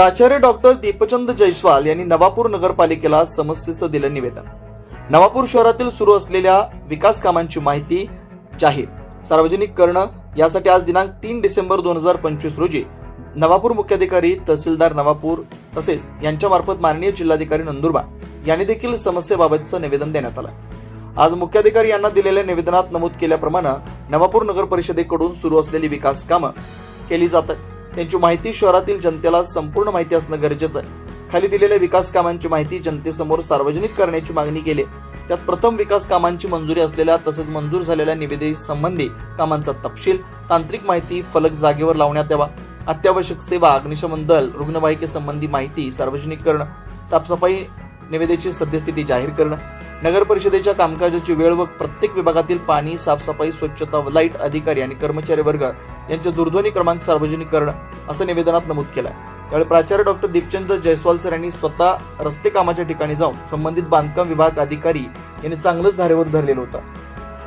प्राचार्य डॉक्टर दीपचंद जयस्वाल यांनी नवापूर नगरपालिकेला समस्येचं दिलं निवेदन. नवापूर शहरातील सुरू असलेल्या विकास कामांची माहिती जाहीर. सार्वजनिक करणं यासाठी आज दिनांक तीन डिसेंबर दोन हजार पंचवीस रोजी नवापूर मुख्याधिकारी तहसीलदार नवापूर तसेच यांच्यामार्फत माननीय जिल्हाधिकारी नंदुरबार यांनी देखील समस्येबाबतचं निवेदन देण्यात आलं. आज मुख्याधिकारी यांना दिलेल्या निवेदनात नमूद केल्याप्रमाणे नवापूर नगर परिषदेकडून सुरू असलेली विकास कामं केली जातात त्यांची माहिती शहरातील जनतेला संपूर्ण माहिती असणं गरजेचं आहे. खाली दिलेल्या विकास कामांची माहिती जनतेसमोर सार्वजनिक करण्याची मागणी केली. त्यात प्रथम विकास कामांची मंजुरी असलेल्या तसेच मंजूर झालेल्या निविदेसंबंधी कामांचा तपशील तांत्रिक माहिती फलक जागेवर लावण्यात यावा. अत्यावश्यक सेवा अग्निशमन दल रुग्णवाहिकेसंबंधी माहिती सार्वजनिक करणं साफसफाई निविदेची सद्यस्थिती जाहीर करणं नगर परिषदेच्या कामकाजाची वेळ व प्रत्येक विभागातील पाणी साफसफाई स्वच्छता व लाइट अधिकारी आणि कर्मचारी वर्ग यांचे दूरध्वनी क्रमांक सार्वजनिक करणं असं निवेदनात नमूद केलं यावेळी प्राचार्य डॉक्टर दीपचंद जयस्वाल सर यांनी स्वतः रस्ते कामाच्या ठिकाणी जाऊन संबंधित बांधकाम विभाग अधिकारी यांनी चांगलंच धारेवर धरलेलं होतं.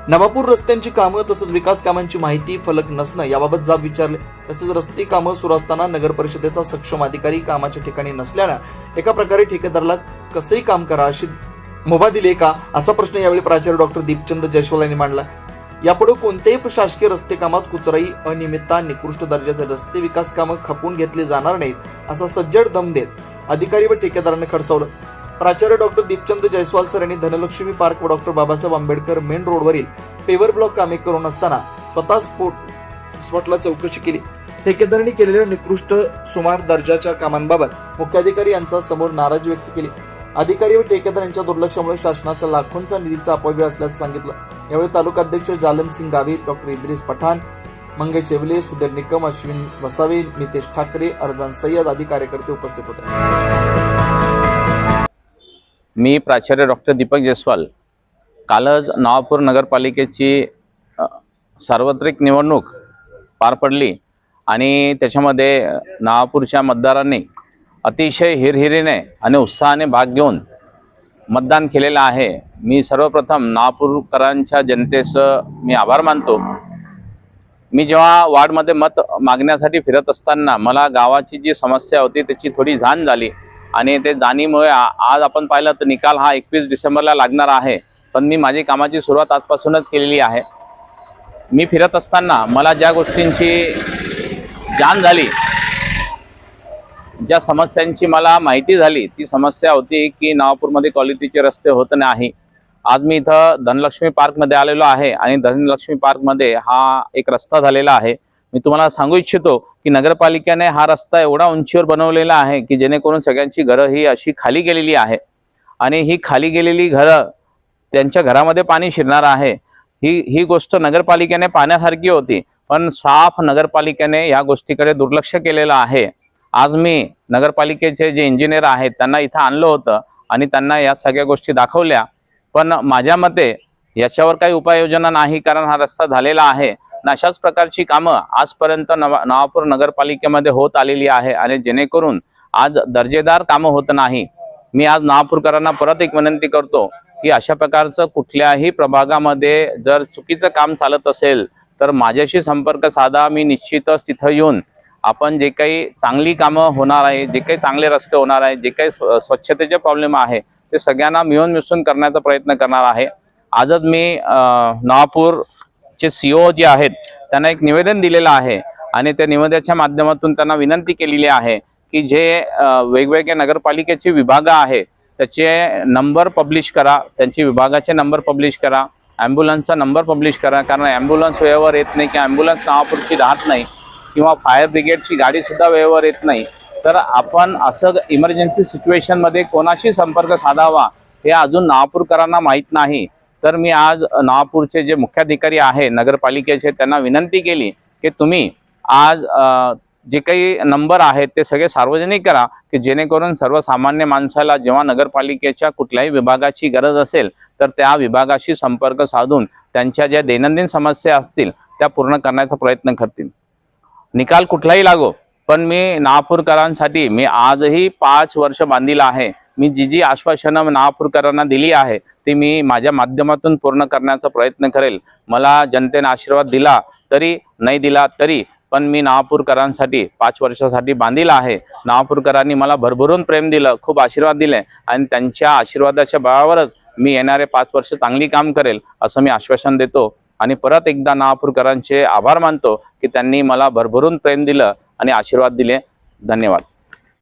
नवापूर रस्त्यांची कामं तसंच विकास कामांची माहिती फलक नसणं याबाबत जाब विचारले. तसेच रस्ते कामं सुरू असताना नगर परिषदेचा सक्षम अधिकारी कामाच्या ठिकाणी नसल्यानं एका प्रकारे ठेकेदाराला कसंही काम करा अशी मुभा दिली का? असा प्रश्न यावेळी प्राचार्य डॉक्टर दीपचंद जयस्वाल यांनी मांडला. यापुढे कोणत्याही शासकीय रस्ते कामात कुचराई अनियमितता निकृष्ट दर्जाचे रस्ते विकास कामं खपून घेतली जाणार नाहीत असा सज्जड दम देत अधिकारी व ठेकेदारांनी खडसावलं. प्राचार्य डॉक्टर दीपचंद जयस्वाल सर यांनी धनलक्ष्मी पार्क व डॉक्टर बाबासाहेब आंबेडकर मेन रोडवरील पेवर ब्लॉक कामे करून असताना स्वतः स्पोट स्पॉटला चौकशी केली. ठेकेदारांनी केलेल्या निकृष्ट सुमार दर्जाच्या कामांबाबत मुख्याधिकारी यांचा समोर नाराजी व्यक्त केली. अधिकारी व ठेकेदार यांच्या दुर्लक्षामुळे शासनाचा लाखोंचा निधीचा अपव्यय असल्याचं सांगितलं. यावेळी तालुका अध्यक्ष जालम सिंग गावित डॉक्टर इद्रिस पठाण मंगेश येवले सुधीर निकम अश्विन वसावे नितेश ठाकरे अरजान सय्यद आदी कार्यकर्ते उपस्थित होते. मी प्राचार्य डॉक्टर दीपक जयस्वाल. कालच नवापूर नगरपालिकेची सार्वत्रिक निवडणूक पार पडली आणि त्याच्यामध्ये नवापूरच्या मतदारांनी अतिशय हिरहिरीने आणि उत्साहाने भाग घेऊन मतदान केलेलं आहे. मी सर्वप्रथम नागपूरकरांच्या जनतेचं मी आभार मानतो. मी जेव्हा वार्डमध्ये मत मागण्यासाठी फिरत असताना मला गावाची जी समस्या होती त्याची थोडी जाण झाली. आणि ते जाणीमुळे आज आपण पाहिलं तर निकाल हा एकवीस डिसेंबरला लागणार आहे. पण मी माझी कामाची सुरुवात आजपासूनच केलेली आहे. मी फिरत असताना मला ज्या गोष्टींची जाण झाली ज्या समस्यांची मला माहिती झाली ती समस्या होती की नवापूरमध्ये क्वालिटीचे रस्ते होत नाही. आज मी इथं धनलक्ष्मी पार्कमध्ये आलेलो आहे आणि धनलक्ष्मी पार्कमध्ये हा एक रस्ता झालेला आहे. मी तुम्हाला सांगू इच्छितो की नगरपालिकेने हा रस्ता एवढा उंचीवर बनवलेला आहे की जेणेकरून सगळ्यांची घरं ही अशी खाली गेलेली आहे. आणि ही खाली गेलेली घरं त्यांच्या घरामध्ये पाणी शिरणार आहे. ही ही गोष्ट नगरपालिकेने पाहण्यासारखी होती. पण साफ नगरपालिकेने या गोष्टीकडे दुर्लक्ष केलेलं आहे. आज मी नगरपालिकेचे जे इंजिनियर आहेत त्यांना इथं आणलं होतं आणि त्यांना या सगळ्या गोष्टी दाखवल्या. पण माझ्या मते याच्यावर काही उपाययोजना नाही कारण हा रस्ता झालेला आहे. अशाच प्रकारची कामं आजपर्यंत नवा नवापूर नगरपालिकेमध्ये होत आलेली आहे आणि जेणेकरून आज दर्जेदार कामं होत नाही. मी आज नवापूरकरांना परत एक विनंती करतो की अशा प्रकारचं कुठल्याही प्रभागामध्ये जर चुकीचं काम चालत असेल तर माझ्याशी संपर्क साधा. मी निश्चितच तिथं येऊन आपण जे काही चांगली कामं होणार आहे जे काही चांगले रस्ते होणार आहे जे काही स्व- स्वच्छतेचे प्रॉब्लेम आहे ते सगळ्यांना मिळून मिसळून करण्याचा प्रयत्न करणार आहे. आजच मी नवापूरचे सी ओ जे आहेत त्यांना एक निवेदन दिलेलं आहे आणि त्या निवेदनाच्या माध्यमातून त्यांना विनंती केलेली आहे की जे वेगवेगळ्या नगरपालिकेचे विभाग आहे त्याचे नंबर पब्लिश करा त्यांची विभागाचे नंबर पब्लिश करा ॲम्ब्युलन्सचा नंबर पब्लिश करा कारण ॲम्ब्युलन्स वेळेवर येत नाही की ॲम्ब्युलन्स नवापूरची राहत नाही. किंवा फायर ब्रिगेडची गाडीसुद्धा वेळेवर येत नाही तर आपण असं इमर्जन्सी सिच्युएशनमध्ये कोणाशी संपर्क साधावा हे अजून नागपूरकरांना माहीत नाही. तर मी आज नागपूरचे जे मुख्याधिकारी आहे नगरपालिकेचे त्यांना विनंती केली की तुम्ही आज जे काही नंबर आहेत ते सगळे सार्वजनिक करा की जेणेकरून सर्वसामान्य माणसाला जेव्हा नगरपालिकेच्या कुठल्याही विभागाची गरज असेल तर त्या विभागाशी संपर्क साधून त्यांच्या ज्या दैनंदिन समस्या असतील त्या पूर्ण करण्याचा प्रयत्न करतील. निकाल कुठलाही लागो पण मी नागपूरकरांसाठी मी आजही पाच वर्ष बांधील आहे. मी जी जी आश्वासनं नागपूरकरांना दिली आहे ती मी माझ्या माध्यमातून पूर्ण करण्याचा प्रयत्न करेल. मला जनतेने आशीर्वाद दिला तरी नाही दिला तरी पण मी नागपूरकरांसाठी पाच वर्षासाठी बांधील आहे. नागपूरकरांनी मला भरभरून प्रेम दिलं खूप आशीर्वाद दिले आणि त्यांच्या आशीर्वादाच्या बळावरच मी येणारे पाच वर्ष चांगली काम करेल असं मी आश्वासन देतो. आणि परत एकदा नागपूरकरांचे आभार मानतो की त्यांनी मला भरभरून प्रेम दिलं आणि आशीर्वाद दिले. धन्यवाद.